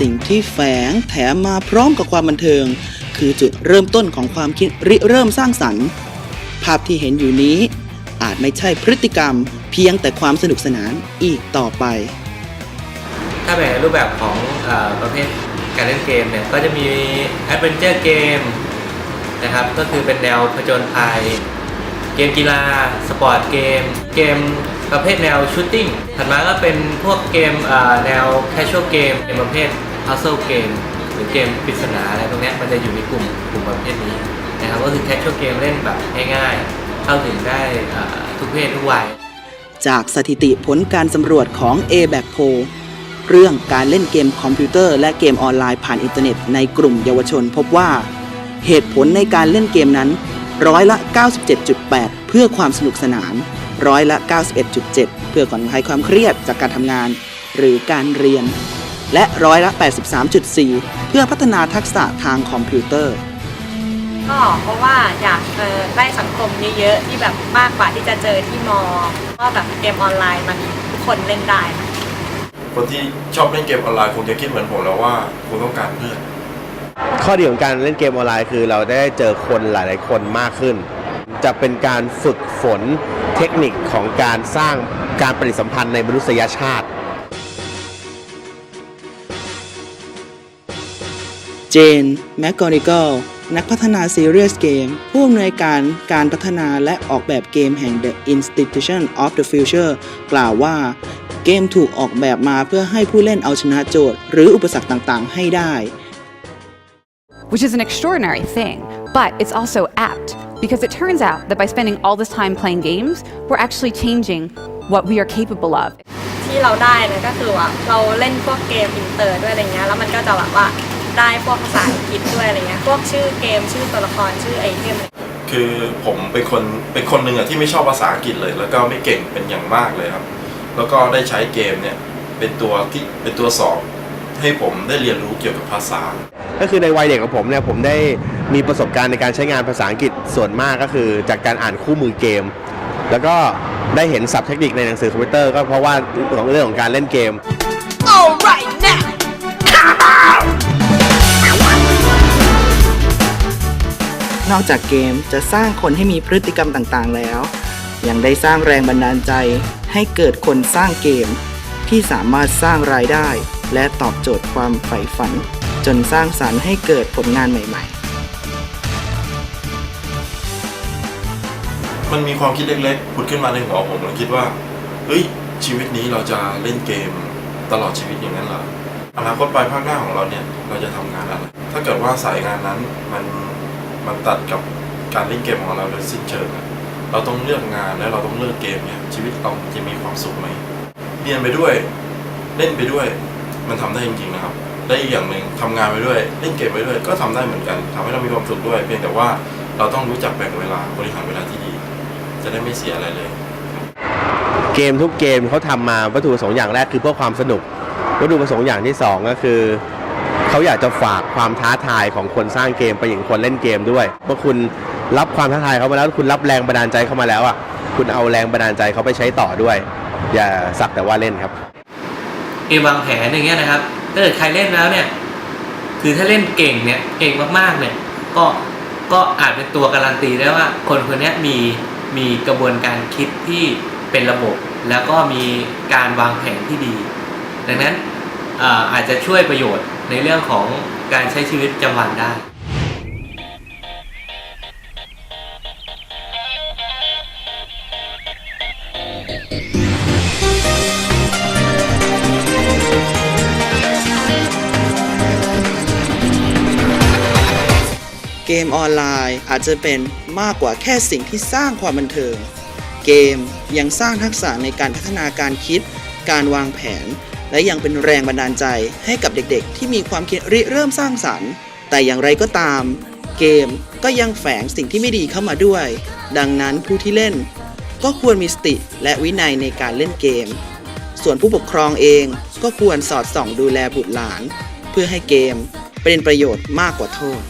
สิ่งที่แฝงแถมมาพร้อมกับความบันเทิง คือจุดเริ่มต้นของความคิดริเริ่มสร้างสรรค์ ภาพที่เห็นอยู่นี้ อาจไม่ใช่พฤติกรรม เพียงแต่ความสนุกสนานอีกต่อไป ถ้าแบ่งรูปแบบของเออประเภทการเล่นเกมเนี่ยก็จะมี Adventure Game นะครับก็คือเป็นแนวผจญภัย เกมกีฬา สปอร์ตเกม เกม ประเภทแนวชูตติ้งถัดมาก็เป็นพวกเกมแนว casual game เกมประเภท puzzle game หรือเกมปริศนาอะไรตรงนี้มันจะอยู่ในกลุ่มกลุ่มประเภทนี้นะครับก็คือ casual game เล่นแบบง่ายๆ เข้าถึงได้ทุกเพศทุกวัยจากสถิติผลการสำรวจของ a b a c p o เรื่องการเล่นเกมคอมพิวเตอร์และเกมออนไลน์ผ่านอินเทอร์เน็ตในกลุ่มเยาวชนพบว่า เหตุผลในการเล่นเกมนั้นร้อยละ 97.8 เพื่อความสนุกสนาน ร้อยละ 91.7 เพื่อผ่อนคลายความเครียดจากการทำงาน หรือการเรียน และร้อยละ 83.4 เพื่อพัฒนาทักษะทางคอมพิวเตอร์ ก็เพราะว่าอยากเออได้สังคมเยอะๆที่แบบมากกว่าที่จะเจอที่มอก็แบบเกมออนไลน์มันทุกคนเล่นได้ค่ะคนที่ชอบเล่นเกมออนไลน์คงจะคิดเหมือนผมแล้วว่าคุณต้องการเพื่อน ข้อดีของการเล่นเกมออนไลน์คือเราได้เจอคนหลาย ๆ คนมากขึ้น จะเป็นการฝึกฝน เทคนิคของการสร้างการปฏิสัมพันธ์ในมนุษยชาติ เจน แม c กอริก l นักพัฒนา Serious Game ผู้อำนวยการการพัฒนาและออกแบบเกมแห่ง The Institution of the Future กล่าวว่า เกมถูกออกแบบมาเพื่อให้ผู้เล่นเอาชนะโจทย์ หรืออุปสรรคต่างๆ ให้ได้ which is an extraordinary thing, but it's also apt because it turns out that by spending all this time playing games, we're actually changing what we are capable of. ที่เราได้เนี่ยก็คือว่าเราเล่นพวกเกมอินเตอร์ด้วยอะไรเงี้ยแล้วมันก็จะแบบว่าได้พวกภาษาอังกฤษด้วยอะไรเงี้ยพวกชื่อเกมชื่อตัวละครชื่อไอเทมคือผมเป็นคนเป็นคนหนึ่งอะที่ไม่ชอบภาษาอังกฤษเลย แล้วก็ไม่เก่งเป็นอย่างมากเลยครับ แล้วก็ได้ใช้เกมเนี่ยเป็นตัวที่เป็นตัวสอบให้ผมได้เรียนรู้เกี่ยวกับภาษา ก็คือในวัยเด็กของผมเนี่ยผมได้มีประสบการณ์ในการใช้งานภาษาอังกฤษส่วนมากก็คือจากการอ่านคู่มือเกม แล้วก็ได้เห็นศัพท์เทคนิคในหนังสือคอมพิวเตอร์ก็เพราะว่าของเรื่องของการเล่นเกมนอกจากเกมจะสร้างคนให้มีพฤติกรรมต่างๆแล้ว ยังได้สร้างแรงบันดาลใจ ให้เกิดคนสร้างเกม ที่สามารถสร้างรายได้ และตอบโจทย์ความใฝ่ฝัน จนสร้างสรรค์ให้เกิดผลงานใหม่ ๆมันมีความคิดเล็กๆผุดขึ้นมาในหัวผมผมคิดว่า เฮ้ย ชีวิตนี้เราจะเล่นเกมตลอดชีวิตอย่างนั้นเหรอ อนาคตปลายภาคหน้าของเราเนี่ย เราจะทำงานอะไร ถ้าเกิดว่าสายงานนั้นมันมันตัดกับการเล่นเกมของเราโดยสิ้นเชิงอะเราต้องเลือกงานและเราต้องเลือกเกมเนี่ย ชีวิตเราจะมีความสุขไหม เรียนไปด้วย เล่นไปด้วย มันทำได้จริงๆนะครับ ได้อีกอย่างหนึ่งทำงานไปด้วยเล่นเกมไปด้วย ก็ทำได้เหมือนกันทำให้เรามีความสุขด้วย เพียงแต่ว่าเราต้องรู้จักแบ่งเวลาบริหารเวลาที่ดี จะได้ไม่เสียอะไรเลย เกมทุกเกมเขาทำมาวัตถุประสงค์อย่างแรกคือเพื่อความสนุก วัตถุประสงค์อย่างที่สองก็คือเขาอยากจะฝากความท้าทายของคนสร้างเกมไปย่างคนเล่นเกมด้วยเมื่อคุณรับความท้าทายเขามาแล้วคุณรับแรงบันดาลใจเขามาแล้วอะคุณเอาแรงบันดาลใจเขาไปใช้ต่อด้วย อย่าสักแต่ว่าเล่นครับเกมวางแผนอย่างเงี้ยนะครับ ถ้าเกิดใครเล่นแล้วเนี่ยคือถ้าเล่นเก่งเนี่ยเก่งมากๆเนี่ยก็ก็อาจเป็นตัวการันตีได้ว่าคนคนนี้มีมีกระบวนการคิดที่เป็นระบบ แล้วก็มีการวางแผนที่ดี ดังนั้นอาจจะช่วยประโยชน์ในเรื่องของการใช้ชีวิตประจำวันได้ มออนไลน์ อาจจะเป็นมากกว่าแค่สิ่งที่สร้างความบันเทิง เกมยังสร้างทักษะในการพัฒนาการคิด การวางแผน และยังเป็นแรงบันดาลใจให้กับเด็กๆ ที่มีความคิดริเริ่มสร้างสรรค์ แต่อย่างไรก็ตาม เกมก็ยังแฝงสิ่งที่ไม่ดีเข้ามาด้วย ดังนั้นผู้ที่เล่น ก็ควรมีสติและวินัยในการเล่นเกม ส่วนผู้ปกครองเองก็ควรสอดส่องดูแลบุตรหลาน เพื่อให้เกมเป็นประโยชน์มากกว่าโทษ